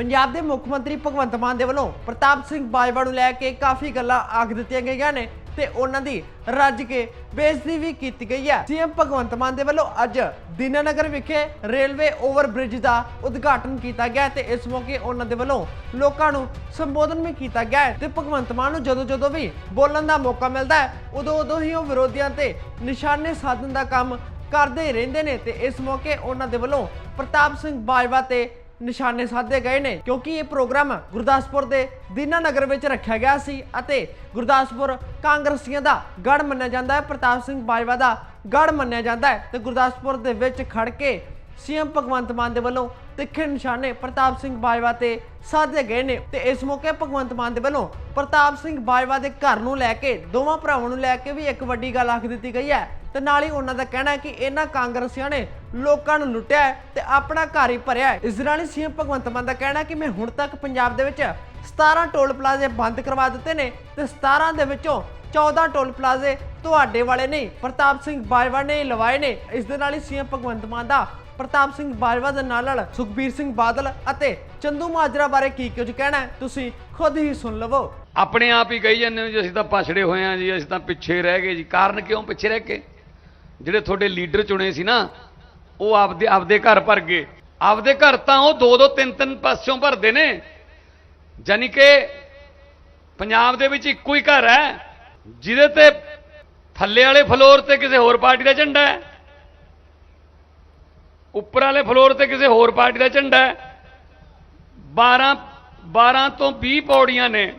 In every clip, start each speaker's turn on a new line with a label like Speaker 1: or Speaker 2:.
Speaker 1: ਪੰਜਾਬ ਦੇ ਮੁੱਖ ਮੰਤਰੀ ਭਗਵੰਤ ਮਾਨ ਦੇ ਵੱਲੋਂ ਪ੍ਰਤਾਪ ਸਿੰਘ ਬਾਜਵਾ ਨੂੰ ਲੈ ਕੇ ਕਾਫੀ ਗੱਲਾਂ ਆਖ ਦਿੱਤੀਆਂ ਗਈਆਂ ਨੇ ਤੇ ਉਹਨਾਂ ਦੀ ਰੱਜ ਕੇ ਬੇਇੱਜ਼ਤੀ ਵੀ ਕੀਤੀ ਗਈ ਹੈ। ਸੀਐਮ ਭਗਵੰਤ ਮਾਨ ਦੇ ਵੱਲੋਂ ਅੱਜ ਦੀਨਾਨਗਰ ਵਿਖੇ ਰੇਲਵੇ ਓਵਰ ਬ੍ਰਿਜ ਦਾ ਉਦਘਾਟਨ ਕੀਤਾ ਗਿਆ ਤੇ ਇਸ ਮੌਕੇ ਉਹਨਾਂ ਦੇ ਵੱਲੋਂ ਲੋਕਾਂ ਨੂੰ ਸੰਬੋਧਨ ਵੀ ਕੀਤਾ ਗਿਆ ਹੈ ਤੇ ਭਗਵੰਤ ਮਾਨ ਨੂੰ ਜਦੋਂ ਜਦੋਂ ਵੀ ਬੋਲਣ ਦਾ ਮੌਕਾ ਮਿਲਦਾ ਹੈ, ਉਦੋਂ ਉਦੋਂ ਹੀ ਉਹ ਵਿਰੋਧੀਆਂ ਤੇ ਨਿਸ਼ਾਨੇ ਸਾਧਨ ਦਾ ਕੰਮ ਕਰਦੇ ਰਹਿੰਦੇ ਨੇ ਤੇ ਇਸ ਮੌਕੇ ਉਹਨਾਂ ਦੇ ਵੱਲੋਂ ਪ੍ਰਤਾਪ ਸਿੰਘ ਬਾਜਵਾ ਤੇ ਨਿਸ਼ਾਨੇ ਸਾਧੇ ਗਏ ਨੇ, ਕਿਉਂਕਿ ਇਹ ਪ੍ਰੋਗਰਾਮ ਗੁਰਦਾਸਪੁਰ ਦੇ ਦੀਨਾ ਨਗਰ ਵਿੱਚ ਰੱਖਿਆ ਗਿਆ ਸੀ ਅਤੇ ਗੁਰਦਾਸਪੁਰ ਕਾਂਗਰਸੀਆਂ ਦਾ ਗੜ ਮੰਨਿਆ ਜਾਂਦਾ ਹੈ, ਪ੍ਰਤਾਪ ਸਿੰਘ ਬਾਜਵਾ ਦਾ ਗੜ ਮੰਨਿਆ ਜਾਂਦਾ ਹੈ ਤੇ ਗੁਰਦਾਸਪੁਰ ਦੇ ਵਿੱਚ ਖੜ ਕੇ ਸੀਐਮ ਭਗਵੰਤ ਮਾਨ ਦੇ ਵੱਲੋਂ ਤਿੱਖੇ ਨਿਸ਼ਾਨੇ ਪ੍ਰਤਾਪ ਸਿੰਘ ਬਾਜਵਾ ਤੇ ਸਾਧੇ ਗਏ ਨੇ ਤੇ ਇਸ ਮੌਕੇ ਭਗਵੰਤ ਮਾਨ ਦੇ ਵੱਲੋਂ ਪ੍ਰਤਾਪ ਸਿੰਘ ਬਾਜਵਾ ਦੇ ਘਰ ਨੂੰ ਲੈ ਕੇ, ਦੋਵਾਂ ਭਰਾਵਾਂ ਨੂੰ ਲੈ ਕੇ ਵੀ ਇੱਕ ਵੱਡੀ ਗੱਲ ਆਖ ਦਿੱਤੀ ਗਈ ਹੈ। ਤੇ ਨਾਲ ਹੀ ਉਹਨਾਂ ਦਾ ਕਹਿਣਾ ਹੈ ਕਿ ਇਹਨਾਂ ਕਾਂਗਰਸੀਆਂ ਨੇ ਲੋਕਾਂ ਨੂੰ ਲੁੱਟਿਆ ਤੇ ਆਪਣਾ ਘਰ ਹੀ ਭਰਿਆ ਹੈ। ਸੀਐਮ ਭਗਵੰਤ ਮਾਨ ਦਾ ਕਹਿਣਾ ਕਿ ਮੈਂ ਹੁਣ ਤੱਕ ਪੰਜਾਬ ਦੇ ਵਿੱਚ 17 ਟੋਲ ਪਲਾਜ਼ੇ ਬੰਦ ਕਰਵਾ ਦਿੱਤੇ ਨੇ ਤੇ 17 ਦੇ ਵਿੱਚੋਂ 14 ਟੋਲ ਪਲਾਜ਼ੇ ਤੁਹਾਡੇ ਵਾਲੇ ਨਹੀਂ, ਪ੍ਰਤਾਪ ਸਿੰਘ ਬਾਜਵਾ ਨੇ ਲਵਾਏ ਨੇ। ਇਸ ਦੇ ਨਾਲ ਹੀ ਸੀਐਮ ਭਗਵੰਤ ਮਾਨ ਦਾ ਪ੍ਰਤਾਪ ਸਿੰਘ ਬਾਜਵਾ ਦੇ ਨਾਲ ਨਾਲ ਸੁਖਬੀਰ ਸਿੰਘ ਬਾਦਲ ਅਤੇ ਚੰਦੂ ਮਾਜਰਾ ਬਾਰੇ ਕੀ ਕੁਝ ਕਹਿਣਾ ਤੁਸੀਂ ਖੁਦ ਹੀ ਸੁਣ ਲਵੋ।
Speaker 2: ਆਪਣੇ ਆਪ ਹੀ ਕਹੀ ਜਾਂਦੇ ਹੋ ਜੀ, ਅਸੀਂ ਤਾਂ ਪਛੜੇ ਹੋਏ ਹਾਂ ਜੀ, ਅਸੀਂ ਤਾਂ ਪਿੱਛੇ ਰਹਿ ਗਏ ਜੀ। ਕਾਰਨ ਕਿਉਂ ਪਿੱਛੇ ਰਹਿ ਕੇ? ਜਿਹੜੇ ਤੁਹਾਡੇ ਲੀਡਰ ਚੁਣੇ ਸੀ ਨਾ, ਉਹ ਆਪਦੇ ਆਪਦੇ ਘਰ ਭਰ ਗਏ। ਆਪਦੇ ਘਰ ਤਾਂ ਉਹ ਦੋ ਦੋ ਤਿੰਨ ਤਿੰਨ ਪਾਸਿਓਂ ਭਰਦੇ ਨੇ। ਯਾਨੀ ਕਿ ਪੰਜਾਬ ਦੇ ਵਿੱਚ ਇੱਕੋ ਹੀ ਘਰ ਹੈ, ਜਿਹਦੇ ਤੇ ਥੱਲੇ ਵਾਲੇ ਫਲੋਰ ਤੇ ਕਿਸੇ ਹੋਰ ਪਾਰਟੀ ਦਾ ਝੰਡਾ ਹੈ। ਉੱਪਰ ਵਾਲੇ ਫਲੋਰ ਤੇ ਕਿਸੇ ਹੋਰ ਪਾਰਟੀ ਦਾ ਝੰਡਾ ਹੈ। 12 12 ਤੋਂ 20 ਪੌੜੀਆਂ ਨੇ।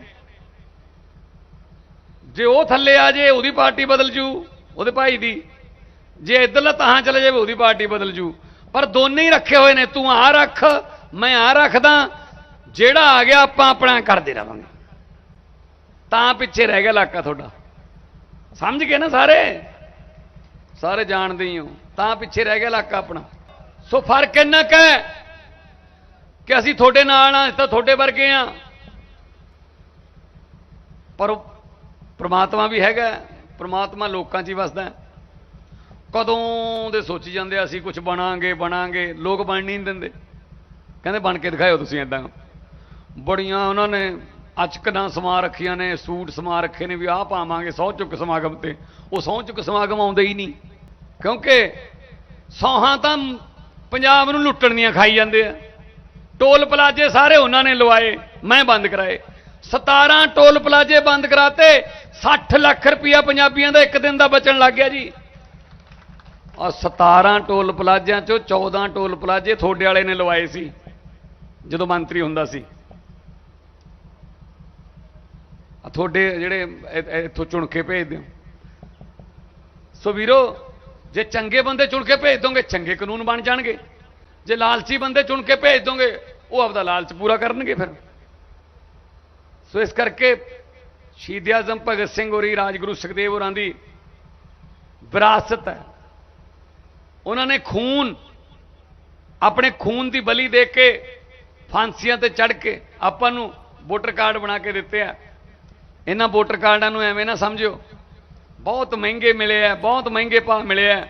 Speaker 2: ਜੇ ਉਹ ਥੱਲੇ ਆ ਜੇ ਉਹਦੀ ਪਾਰਟੀ ਬਦਲ ਜੂ, ਉਹਦੇ ਭਾਈ ਦੀ। ਜੇ ਇੱਧਰਲਾ ਤਾਂ ਚਲੇ ਜਾਵੇ, ਉਹਦੀ ਪਾਰਟੀ ਬਦਲ ਜੂ। ਪਰ ਦੋਨੇ ਹੀ ਰੱਖੇ ਹੋਏ ਨੇ, ਤੂੰ ਆ ਰੱਖ, ਮੈਂ ਆ ਰੱਖਦਾ। ਜਿਹੜਾ ਆ ਗਿਆ, ਆਪਾਂ ਆਪਣਾ ਕਰਦੇ ਰਵਾਂਗੇ ਤਾਂ ਪਿੱਛੇ ਰਹਿ ਗਿਆ ਇਲਾਕਾ ਤੁਹਾਡਾ। ਸਮਝ ਗਏ ਨਾ ਸਾਰੇ? ਸਾਰੇ ਜਾਣਦੇ ਹੀ ਹੋ। ਤਾਂ ਪਿੱਛੇ ਰਹਿ ਗਿਆ ਇਲਾਕਾ ਆਪਣਾ। ਸੋ ਫ਼ਰਕ ਇੰਨਾ ਕੁ ਹੈ ਕਿ ਅਸੀਂ ਤੁਹਾਡੇ ਨਾਲ ਆ ਅਸੀਂ ਤਾਂ ਤੁਹਾਡੇ ਵਰਗੇ ਆ ਪਰ ਪ੍ਰਮਾਤਮਾ ਵੀ ਹੈਗਾ ਹੈ। ਪ੍ਰਮਾਤਮਾ ਲੋਕਾਂ 'ਚ ਹੀ ਵਸਦਾ ਕਦੋਂ ਦੇ ਸੋਚੀ ਜਾਂਦੇ ਅਸੀਂ ਕੁਝ ਬਣਾਂਗੇ ਬਣਾਂਗੇ, ਲੋਕ ਬਣ ਨਹੀਂ ਦਿੰਦੇ। ਕਹਿੰਦੇ, ਬਣ ਕੇ ਦਿਖਾਇਓ ਤੁਸੀਂ ਇਦਾਂ ਬੜੀਆਂ ਉਹਨਾਂ ਨੇ ਅਚਕਨਾਂ ਸਮਾ ਰੱਖੀਆਂ ਨੇ, ਸੂਟ ਸਮਾ ਰੱਖੇ ਨੇ ਵੀ ਆਹ ਪਾਵਾਂਗੇ ਸਹੁੰ ਚੁੱਕ ਸਮਾਗਮ ਤੇ। ਉਹ ਸਹੁੰ ਚੁੱਕ ਸਮਾਗਮ ਆਉਂਦੇ ਹੀ ਨਹੀਂ। ਕਿਉਂਕਿ ਸੌਹਾਂ ਤਾਂ ਪੰਜਾਬ ਨੂੰ ਲੁੱਟਣ ਦੀਆਂ ਖਾਈ ਜਾਂਦੇ ਆ। ਟੋਲ ਪਲਾਜੇ ਸਾਰੇ ਉਹਨਾਂ ਨੇ ਲਵਾਏ, ਮੈਂ ਬੰਦ ਕਰਾਏ। 17 ਟੋਲ ਪਲਾਜੇ ਬੰਦ ਕਰਾਤੇ 60 ਲੱਖ ਰੁਪਇਆ ਪੰਜਾਬੀਆਂ ਦਾ ਇੱਕ ਦਿਨ ਦਾ ਬਚਣ ਲੱਗ ਗਿਆ ਜੀ। ਆ 17 ਟੋਲ ਪਲਾਜਿਆਂ ਚੋਂ 14 ਟੋਲ ਪਲਾਜੇ ਤੁਹਾਡੇ ਵਾਲੇ ਨੇ ਲਵਾਏ ਸੀ, ਜਦੋਂ ਮੰਤਰੀ ਹੁੰਦਾ ਸੀ। ਆ ਤੁਹਾਡੇ ਜਿਹੜੇ ਇੱਥੋਂ ਚੁਣ ਕੇ ਭੇਜਦੇ ਹੋ। ਸੋ ਵੀਰੋ ਜੇ ਚੰਗੇ ਬੰਦੇ ਚੁਣ ਕੇ ਭੇਜ ਦੋਗੇ, ਚੰਗੇ ਕਾਨੂੰਨ ਬਣ ਜਾਣਗੇ। ਜੇ ਲਾਲਚੀ ਬੰਦੇ ਚੁਣ ਕੇ ਭੇਜ ਦੋਗੇ, ਉਹ ਆਪਦਾ ਲਾਲਚ ਪੂਰਾ ਕਰਨਗੇ ਫਿਰ। ਸੋ ਇਸ ਕਰਕੇ ਸ਼ਹੀਦ ਆਜ਼ਮ ਭਗਤ ਸਿੰਘ ਹੋਰੀ, ਰਾਜਗੁਰੂ ਸੁਖਦੇਵ ਹੋਰਾਂ ਦੀ ਵਿਰਾਸਤ ਹੈ। ਉਹਨਾਂ ਨੇ ਖੂਨ, ਆਪਣੇ ਖੂਨ ਦੀ ਬਲੀ ਦੇ ਕੇ ਫਾਂਸੀਆਂ ਤੇ ਚੜ ਕੇ ਆਪਾਂ ਨੂੰ ਵੋਟਰ ਕਾਰਡ ਬਣਾ ਕੇ ਦਿੱਤੇ ਆ। ਇਹਨਾਂ ਵੋਟਰ ਕਾਰਡਾਂ ਨੂੰ ਐਵੇਂ ਨਾ ਸਮਝਿਓ ਬਹੁਤ ਮਹਿੰਗੇ ਮਿਲੇ ਆ ਬਹੁਤ ਮਹਿੰਗੇ ਭਾਅ ਮਿਲੇ ਆ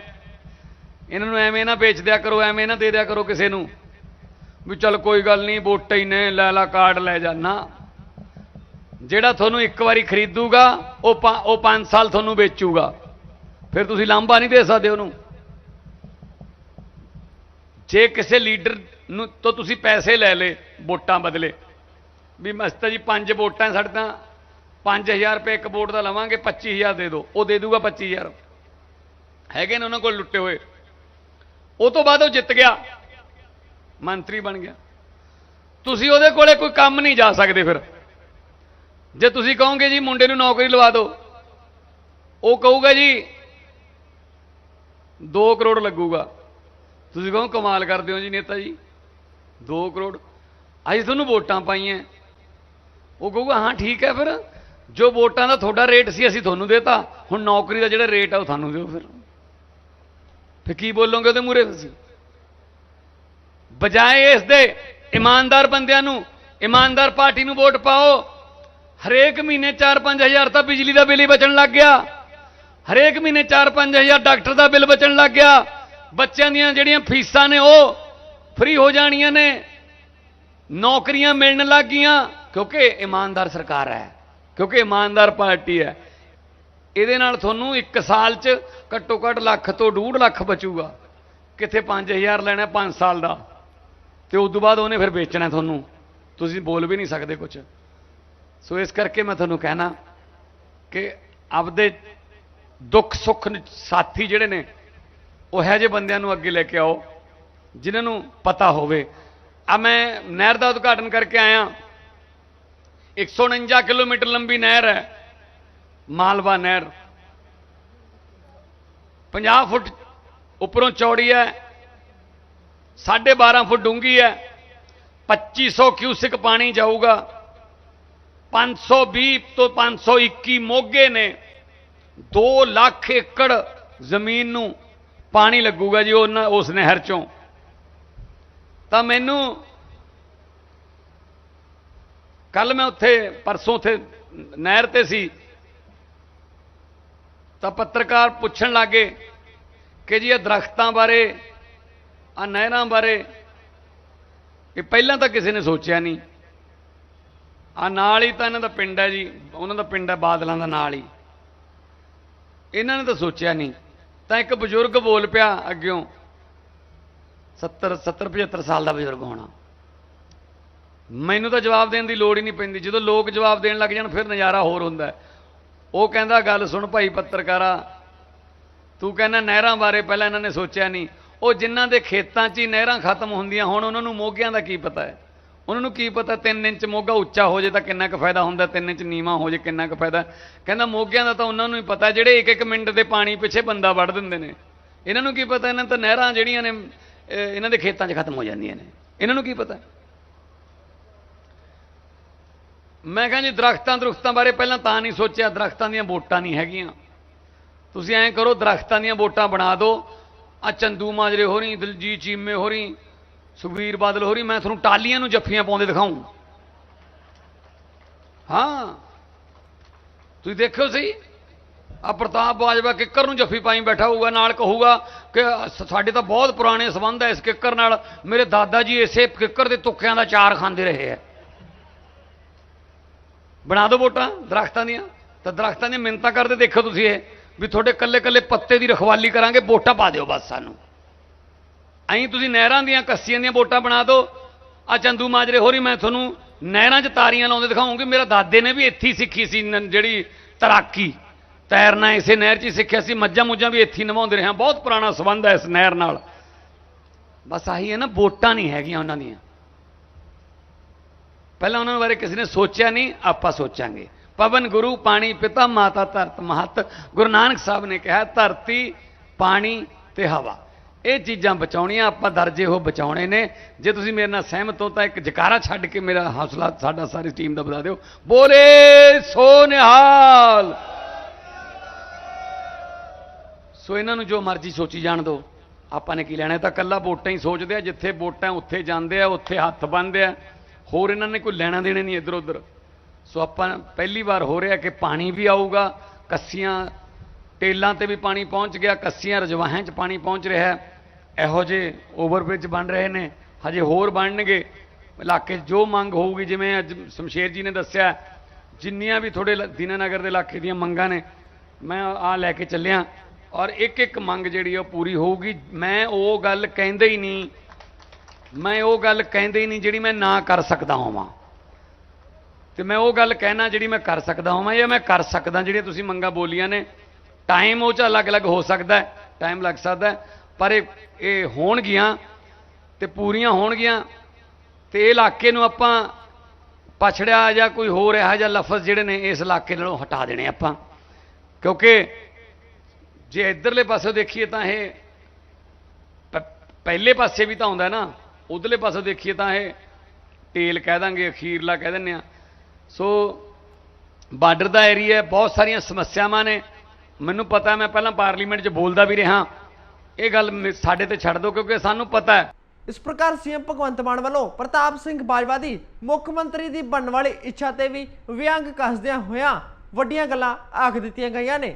Speaker 2: ਇਹਨਾਂ ਨੂੰ ਐਵੇਂ ਨਾ ਵੇਚ ਦਿਆ ਕਰੋ, ਐਵੇਂ ਨਾ ਦੇ ਦਿਆ ਕਰੋ ਕਿਸੇ ਨੂੰ। ਵੀ ਚੱਲ ਕੋਈ ਗੱਲ ਨਹੀਂ, ਵੋਟਾਂ ਹੀ ਨੇ ਲੈ ਲਾ, ਕਾਰਡ ਲੈ ਜਾ। ਜਿਹੜਾ ਤੁਹਾਨੂੰ ਇੱਕ ਵਾਰੀ ਖਰੀਦੂਗਾ, ਉਹ ਪੰ- ਉਹ 5 ਸਾਲ ਤੁਹਾਨੂੰ ਵੇਚੂਗਾ। ਫਿਰ ਤੁਸੀਂ ਲਾਂਭਾ ਨਹੀਂ ਦੇ ਸਕਦੇ ਉਹਨੂੰ। ਜੇ ਕਿਸੇ ਲੀਡਰ ਨੂੰ, ਤੋਂ ਤੁਸੀਂ ਪੈਸੇ ਲੈ ਲੇ ਵੋਟਾਂ ਬਦਲੇ। ਵੀ ਮਸਤਾ ਜੀ, ਪੰਜ ਵੋਟਾਂ ਸਾਡੇ ਤਾਂ 5000 ਰੁਪਏ ਇੱਕ ਵੋਟ ਦਾ ਲਵਾਂਗੇ 25000 ਦੇ ਦਿਓ। ਉਹ ਦੇ ਦੂਗਾ 25000 ਹੈਗੇ ਨੇ ਉਹਨਾਂ ਕੋਲ ਲੁੱਟੇ ਹੋਏ। ਉਹ ਤੋਂ ਬਾਅਦ ਉਹ ਜਿੱਤ ਗਿਆ। ਮੰਤਰੀ ਬਣ ਗਿਆ। ਤੁਸੀਂ ਉਹਦੇ ਕੋਲੇ ਕੋਈ ਕੰਮ ਨਹੀਂ ਜਾ ਸਕਦੇ ਫਿਰ। ਜੇ ਤੁਸੀਂ ਕਹੋਗੇ ਜੀ ਮੁੰਡੇ ਨੂੰ ਨੌਕਰੀ ਲਵਾ ਦਿਓ, ਉਹ ਕਹੂਗਾ ਜੀ 2 ਕਰੋੜ ਲੱਗੂਗਾ। ਤੁਸੀਂ ਕਹੋ ਕਮਾਲ ਕਰਦੇ ਹੋ ਜੀ ਨੇਤਾ ਜੀ 2 ਕਰੋੜ। ਅਸੀਂ ਤੁਹਾਨੂੰ ਵੋਟਾਂ ਪਾਈਆਂ। ਉਹ ਕਹੂਗਾ, ਹਾਂ, ਠੀਕ ਹੈ ਫਿਰ। ਜੋ ਵੋਟਾਂ ਦਾ ਤੁਹਾਡਾ ਰੇਟ ਸੀ, ਅਸੀਂ ਤੁਹਾਨੂੰ ਦੇਤਾ। ਹੁਣ ਨੌਕਰੀ ਦਾ ਜਿਹੜਾ ਰੇਟ ਹੈ ਉਹ ਤੁਹਾਨੂੰ ਦਿਓ ਫਿਰ। ਫਿਰ ਕੀ ਬੋਲੋਗੇ ਉਹਦੇ ਮੂਰੇ ਤੁਸੀਂ? ਬਜਾਏ ਇਸ ਦੇ ਇਮਾਨਦਾਰ ਬੰਦਿਆਂ ਨੂੰ, ਇਮਾਨਦਾਰ ਪਾਰਟੀ ਨੂੰ ਵੋਟ ਪਾਓ। ਹਰੇਕ ਮਹੀਨੇ 4-5 ਹਜ਼ਾਰ ਤਾਂ ਬਿਜਲੀ ਦਾ ਬਿੱਲ ਹੀ ਬਚਣ ਲੱਗ ਗਿਆ। ਹਰੇਕ ਮਹੀਨੇ 4-5 ਹਜ਼ਾਰ ਡਾਕਟਰ ਦਾ ਬਿੱਲ ਬਚਣ ਲੱਗ ਗਿਆ। ਬੱਚਿਆਂ ਦੀਆਂ ਜਿਹੜੀਆਂ ਫੀਸਾਂ ਨੇ, ਉਹ ਫ੍ਰੀ ਹੋ ਜਾਣੀਆਂ ਨੇ। ਨੌਕਰੀਆਂ ਮਿਲਣ ਲੱਗ ਗਈਆਂ, ਕਿਉਂਕਿ ਇਮਾਨਦਾਰ ਸਰਕਾਰ ਹੈ। ਕਿਉਂਕਿ ਇਮਾਨਦਾਰ ਪਾਰਟੀ ਹੈ। ਇਹਦੇ ਨਾਲ ਤੁਹਾਨੂੰ 1 ਸਾਲ 'ਚ ਘੱਟੋ ਘੱਟ ਲੱਖ ਤੋਂ 2.5 ਲੱਖ ਬਚੂਗਾ। ਕਿੱਥੇ 5000 ਲੈਣਾ 5 ਸਾਲ ਦਾ। ਤੇ ਉਸ ਤੋਂ ਬਾਅਦ ਉਹਨੇ ਫਿਰ ਵੇਚਣਾ ਤੁਹਾਨੂੰ। ਤੁਸੀਂ ਬੋਲ ਵੀ ਨਹੀਂ ਸਕਦੇ ਕੁਝ ਸੋ ਇਸ ਕਰਕੇ ਮੈਂ ਤੁਹਾਨੂੰ ਕਹਿਣਾ ਕਿ ਆਪਦੇ ਦੁੱਖ ਸੁੱਖ ਸਾਥੀ ਜਿਹੜੇ ਨੇ, ਉਹ ਹੈ ਜੇ ਬੰਦਿਆਂ ਨੂੰ ਅੱਗੇ ਲੈ ਕੇ ਆਓ, ਜਿਨ੍ਹਾਂ ਨੂੰ ਪਤਾ ਹੋਵੇ। ਆ ਮੈਂ ਨਹਿਰ ਦਾ ਉਦਘਾਟਨ ਕਰਕੇ ਆਇਆ। 149 ਕਿਲੋਮੀਟਰ ਲੰਬੀ ਨਹਿਰ ਹੈ, ਮਾਲਵਾ ਨਹਿਰ। 50 ਫੁੱਟ ਉੱਪਰੋਂ ਚੌੜੀ ਹੈ 12.5 ਫੁੱਟ ਡੂੰਘੀ ਹੈ 2500 ਕਿਊਸਿਕ ਪਾਣੀ ਜਾਊਗਾ 520 ਤੋਂ 521 ਮੋਗੇ ਨੇ 2 ਲੱਖ ਏਕੜ ਜ਼ਮੀਨ ਨੂੰ ਪਾਣੀ ਲੱਗੂਗਾ ਜੀ ਉਹਨਾਂ ਉਸ ਨਹਿਰ ਚੋਂ। ਤਾਂ ਮੈਨੂੰ ਕੱਲ ਮੈਂ ਉੱਥੇ, ਪਰਸੋਂ ਉੱਥੇ ਨਹਿਰ ਤੇ ਸੀ, ਤਾਂ ਪੱਤਰਕਾਰ ਪੁੱਛਣ ਲੱਗੇ ਕਿ ਜੀ ਇਹ ਦਰਖਤਾਂ ਬਾਰੇ ਆ ਨਹਿਰਾਂ ਬਾਰੇ, ਇਹ ਪਹਿਲਾਂ ਤਾਂ ਕਿਸੇ ਨੇ ਸੋਚਿਆ ਨਹੀਂ। ਆ ਨਾਲ ਹੀ ਤਾਂ ਇਹਨਾਂ ਦਾ ਪਿੰਡ ਹੈ ਜੀ, ਉਹਨਾਂ ਦਾ ਪਿੰਡ ਹੈ ਬਾਦਲਾਂ ਦਾ ਨਾਲ ਹੀ। ਇਹਨਾਂ ਨੇ ਤਾਂ ਸੋਚਿਆ ਨਹੀਂ। ਤਾਂ ਇੱਕ ਬਜ਼ੁਰਗ ਬੋਲ ਪਿਆ ਅੱਗਿਓਂ 70 70 75 ਸਾਲ ਦਾ ਬਜ਼ੁਰਗ ਹੋਣਾ। ਮੈਨੂੰ ਤਾਂ ਜਵਾਬ ਦੇਣ ਦੀ ਲੋੜ ਹੀ ਨਹੀਂ ਪੈਂਦੀ। ਜਦੋਂ ਲੋਕ ਜਵਾਬ ਦੇਣ ਲੱਗ ਜਾਣ, ਫਿਰ ਨਜ਼ਾਰਾ ਹੋਰ ਹੁੰਦਾ ਉਹ ਕਹਿੰਦਾ, ਗੱਲ ਸੁਣ ਭਾਈ ਪੱਤਰਕਾਰਾ, ਤੂੰ ਕਹਿੰਦਾ ਨਹਿਰਾਂ ਬਾਰੇ ਪਹਿਲਾਂ ਇਹਨਾਂ ਨੇ ਸੋਚਿਆ ਨਹੀਂ। ਉਹ ਜਿਨ੍ਹਾਂ ਦੇ ਖੇਤਾਂ 'ਚ ਹੀ ਨਹਿਰਾਂ ਖਤਮ ਹੁੰਦੀਆਂ ਹੁਣ, ਉਹਨਾਂ ਨੂੰ ਮੋਗਿਆਂ ਦਾ ਕੀ ਪਤਾ ਹੈ? ਉਹਨਾਂ ਨੂੰ ਕੀ ਪਤਾ 3 ਇੰਚ ਮੋਗਾ ਉੱਚਾ ਹੋ ਜੇ ਤਾਂ ਕਿੰਨਾ ਕੁ ਫਾਇਦਾ ਹੁੰਦਾ 3 ਇੰਚ ਨੀਵਾ ਹੋ ਜੇ ਕਿੰਨਾ ਕੁ ਫਾਇਦਾ? ਕਹਿੰਦਾ ਮੋਗਿਆਂ ਦਾ ਤਾਂ ਉਹਨਾਂ ਨੂੰ ਹੀ ਪਤਾ, ਜਿਹੜੇ ਇੱਕ ਇੱਕ ਮਿੰਟ ਦੇ ਪਾਣੀ ਪਿੱਛੇ ਬੰਦਾ ਵੜ ਦਿੰਦੇ ਨੇ। ਇਹਨਾਂ ਨੂੰ ਕੀ ਪਤਾ, ਇਹਨਾਂ ਤਾਂ ਨਹਿਰਾਂ ਜਿਹੜੀਆਂ ਨੇ ਇਹਨਾਂ ਦੇ ਖੇਤਾਂ 'ਚ ਖਤਮ ਹੋ ਜਾਂਦੀਆਂ ਨੇ। ਇਹਨਾਂ ਨੂੰ ਕੀ ਪਤਾ? ਮੈਂ ਕਹਿੰਦਾ ਜੀ, ਦਰਖਤਾਂ ਦਰਖਤਾਂ ਬਾਰੇ ਪਹਿਲਾਂ ਤਾਂ ਨਹੀਂ ਸੋਚਿਆ, ਦਰਖਤਾਂ ਦੀਆਂ ਵੋਟਾਂ ਨਹੀਂ ਹੈਗੀਆਂ। ਤੁਸੀਂ ਐਂ ਕਰੋ, ਦਰਖਤਾਂ ਦੀਆਂ ਵੋਟਾਂ ਬਣਾ ਦਿਓ ਆ ਚੰਦੂ ਮਾਜਰੇ ਹੋ ਰਹੀ ਦਿਲਜੀਤ ਚੀਮੇ ਹੋ ਰਹੀ ਸੁਖਬੀਰ ਬਾਦਲ ਹੋ ਰਹੀ ਮੈਂ ਤੁਹਾਨੂੰ ਟਾਲੀਆਂ ਨੂੰ ਜੱਫੀਆਂ ਪਾਉਂਦੇ ਦਿਖਾਉਂ ਹਾਂ। ਤੁਸੀਂ ਦੇਖਿਓ ਸਹੀ। ਆ ਪ੍ਰਤਾਪ ਬਾਜਵਾ ਕਿੱਕਰ ਨੂੰ ਜੱਫੀ ਪਾਈ ਬੈਠਾ ਹੋਊਗਾ, ਨਾਲ ਕਹੂਗਾ ਕਿ ਸਾਡੇ ਤਾਂ ਬਹੁਤ ਪੁਰਾਣੇ ਸਬੰਧ ਹੈ ਇਸ ਕਿੱਕਰ ਨਾਲ। ਮੇਰੇ ਦਾਦਾ ਜੀ ਇਸੇ ਕਿੱਕਰ ਦੇ ਤੁੱਕਿਆਂ ਦਾ ਚਾਰ ਖਾਂਦੇ ਰਹੇ ਹੈ ਬਣਾ ਦਿਓ ਵੋਟਾਂ, ਦਰਖਤਾਂ ਦੀਆਂ। ਤਾਂ ਦਰਖਤਾਂ ਦੀਆਂ ਮਿੰਨਤਾਂ ਕਰਦੇ ਦੇਖੋ ਤੁਸੀਂ ਇਹ, ਵੀ ਤੁਹਾਡੇ ਕੱਲੇ ਕੱਲੇ ਪੱਤੇ ਦੀ ਰਖਵਾਲੀ ਕਰਾਂਗੇ, ਵੋਟਾਂ ਪਾ ਦਿਓ ਬਸ ਸਾਨੂੰ। ਐਂ ਤੁਸੀਂ ਨਹਿਰਾਂ ਦੀਆਂ, ਕੱਸੀਆਂ ਦੀਆਂ ਵੋਟਾਂ ਬਣਾ ਦਿਓ ਆ ਚੰਦੂ ਮਾਜਰੇ, ਹੋਰੀ, ਮੈਂ ਤੁਹਾਨੂੰ ਨਹਿਰਾਂ 'ਚ ਤਾਰੀਆਂ ਲਾਉਂਦੇ ਦਿਖਾਉਂਗੀ। ਮੇਰਾ ਦਾਦੇ ਨੇ ਵੀ ਇੱਥੇ ਹੀ ਸਿੱਖੀ ਸੀ ਜਿਹੜੀ ਤੈਰਾਕੀ। ਤੈਰਨਾ ਇਸੇ ਨਹਿਰ 'ਚ ਹੀ ਸਿੱਖਿਆ ਸੀ, ਮੱਝਾਂ ਮੁੱਝਾਂ ਵੀ ਇੱਥੇ ਹੀ ਨਵਾਉਂਦੇ ਰਹੇ ਹਾਂ। ਬਹੁਤ ਪੁਰਾਣਾ ਸੰਬੰਧ ਹੈ ਇਸ ਨਹਿਰ ਨਾਲ। ਬਸ ਆਹੀ ਹੈ ਨਾ, ਵੋਟਾਂ ਨਹੀਂ ਹੈਗੀਆਂ ਉਹਨਾਂ ਦੀਆਂ। ਪਹਿਲਾਂ ਉਹਨਾਂ ਬਾਰੇ ਕਿਸੇ ਨੇ ਸੋਚਿਆ ਨਹੀਂ, ਆਪਾਂ ਸੋਚਾਂਗੇ। ਪਵਨ ਗੁਰੂ, ਪਾਣੀ, ਪਿਤਾ, ਮਾਤਾ, ਧਰਤ, ਮਹਤ, ਗੁਰੂ ਨਾਨਕ ਸਾਹਿਬ ਨੇ ਕਿਹਾ, ਧਰਤੀ, ਪਾਣੀ ਤੇ ਹਵਾ। ਇਹ ਚੀਜ਼ਾਂ ਬਚਾਉਣੀਆਂ, ਆਪਾਂ ਦਰਜੇ ਉਹ ਬਚਾਉਣੇ ਨੇ। ਜੇ ਤੁਸੀਂ ਮੇਰੇ ਨਾਲ ਸਹਿਮਤ ਹੋ, ਤਾਂ ਇੱਕ ਜਕਾਰਾ ਛੱਡ ਕੇ ਮੇਰਾ ਹੌਸਲਾ ਸਾਡਾ ਸਾਰੀ ਟੀਮ ਦਾ ਵਧਾ ਦਿਓ। ਬੋਲੇ ਸੋ ਨਿਹਾਲ! ਸੋ ਇਹਨਾਂ ਨੂੰ ਜੋ ਮਰਜ਼ੀ ਸੋਚੀ ਜਾਣ ਦਿਓ। ਆਪਾਂ ਨੇ ਕੀ ਲੈਣਾ ਤਾਂ ਕੱਲਾ ਵੋਟਾਂ ਹੀ ਸੋਚਦੇ ਆ, ਜਿੱਥੇ ਵੋਟਾਂ ਉੱਥੇ ਜਾਂਦੇ ਆ, ਉੱਥੇ ਹੱਥ ਬੰਨਦੇ ਆ। ਹੋਰ ਇਹਨਾਂ ਨੇ ਕੋਈ ਲੈਣਾ ਦੇਣਾ ਨਹੀਂ ਇੱਧਰ ਉੱਧਰ। ਸੋ ਆਪਾਂ ਪਹਿਲੀ ਵਾਰ ਹੋ ਰਿਹਾ ਕਿ ਪਾਣੀ ਵੀ ਆਊਗਾ, ਕੱਸੀਆਂ, ਟੇਲਾਂ ਤੇ ਵੀ ਪਾਣੀ ਪਹੁੰਚ ਗਿਆ, ਕੱਸੀਆਂ ਰਜਵਾਹਾਂ 'ਚ ਪਾਣੀ ਪਹੁੰਚ ਰਿਹਾ ਇਹੋ ਜਿਹੇ ਓਵਰਬ੍ਰਿਜ ਬਣ ਰਹੇ ਨੇ, ਹਜੇ ਹੋਰ ਬਣਨਗੇ। ਇਲਾਕੇ 'ਚ ਜੋ ਮੰਗ ਹੋਊਗੀ, ਜਿਵੇਂ ਅੱਜ ਸ਼ਮਸ਼ੇਰ ਜੀ ਨੇ ਦੱਸਿਆ, ਜਿੰਨੀਆਂ ਵੀ ਥੋੜੇ ਦੀਨਾਨਗਰ ਦੇ ਇਲਾਕੇ ਦੀਆਂ ਮੰਗਾਂ ਨੇ, ਮੈਂ ਆ ਲੈ ਕੇ ਚੱਲਿਆ। ਔਰ ਇੱਕ ਇੱਕ ਮੰਗ ਜਿਹੜੀ ਉਹ ਪੂਰੀ ਹੋਊਗੀ। ਮੈਂ ਉਹ ਗੱਲ ਕਹਿੰਦੇ ਹੀ ਨਹੀਂ ਮੈਂ ਉਹ ਗੱਲ ਕਹਿੰਦੇ ਹੀ ਨਹੀਂ ਜਿਹੜੀ ਮੈਂ ਨਾ ਕਰ ਸਕਦਾ ਹੋਵਾਂ। ਤੇ ਮੈਂ ਉਹ ਗੱਲ ਕਹਿਣਾ ਜਿਹੜੀ ਮੈਂ ਕਰ ਸਕਦਾ ਹੋਵਾਂ ਜਾਂ ਮੈਂ ਕਰ ਸਕਦਾ ਜਿਹੜੀਆਂ ਤੁਸੀਂ ਮੰਗਾਂ ਬੋਲੀਆਂ ਨੇ। ਟਾਈਮ ਉਹ ਚ ਅਲੱਗ-ਅਲੱਗ ਹੋ ਸਕਦਾ ਹੈ ਟਾਈਮ ਲੱਗ ਸਕਦਾ ਹੈ, ਪਰ ਇਹ ਇਹ ਹੋਣਗੀਆਂ ਤੇ ਪੂਰੀਆਂ ਹੋਣਗੀਆਂ ਤੇ ਇਹ ਇਲਾਕੇ ਨੂੰ ਆਪਾਂ ਪਛੜਿਆ ਜਾਂ ਕੋਈ ਹੋਰ ਇਹੋ ਜਿਹਾ ਲਫ਼ਜ਼ ਜਿਹੜੇ ਨੇ ਇਸ ਇਲਾਕੇ ਨਾਲੋਂ ਹਟਾ ਦੇਣੇ ਆਪਾਂ। ਕਿਉਂਕਿ ਜੇ ਇਧਰਲੇ ਪਾਸੇ ਦੇਖੀਏ ਤਾਂ ਇਹ ਪਹਿਲੇ ਪਾਸੇ ਵੀ ਤਾਂ ਆਉਂਦਾ ਨਾ। ਉਧਰਲੇ ਪਾਸੇ ਦੇਖੀਏ ਤਾਂ ਇਹ ਟੇਲ ਕਹਿ ਦਾਂਗੇ, ਅਖੀਰਲਾ ਕਹਿ ਦਿੰਦੇ ਆ ਸੋ ਬਾਰਡਰ ਦਾ ਏਰੀਆ ਹੈ, ਬਹੁਤ ਸਾਰੀਆਂ ਸਮੱਸਿਆਵਾਂ ਨੇ। ਮੈਨੂੰ ਪਤਾ, ਮੈਂ ਪਹਿਲਾਂ ਪਾਰਲੀਮੈਂਟ 'ਚ ਬੋਲਦਾ ਵੀ ਰਿਹਾ। ਇਹ ਗੱਲ ਸਾਡੇ ਤੇ ਛੱਡ ਦਿਓ ਕਿਉਂਕਿ ਸਾਨੂੰ ਪਤਾ ਹੈ।
Speaker 1: ਇਸ ਪ੍ਰਕਾਰ ਸੀਐਮ ਭਗਵੰਤ ਮਾਨ ਵੱਲੋਂ ਪ੍ਰਤਾਪ ਸਿੰਘ ਬਾਜਵਾ ਦੀ ਮੁੱਖ ਮੰਤਰੀ ਦੀ ਬਣਨ ਵਾਲੀ ਇੱਛਾ ਤੇ ਵੀ ਵਿਅੰਗ ਕੱਸਦਿਆਂ ਹੋਇਆਂ ਵੱਡੀਆਂ ਗੱਲਾਂ ਆਖ ਦਿੱਤੀਆਂ ਗਈਆਂ ਨੇ।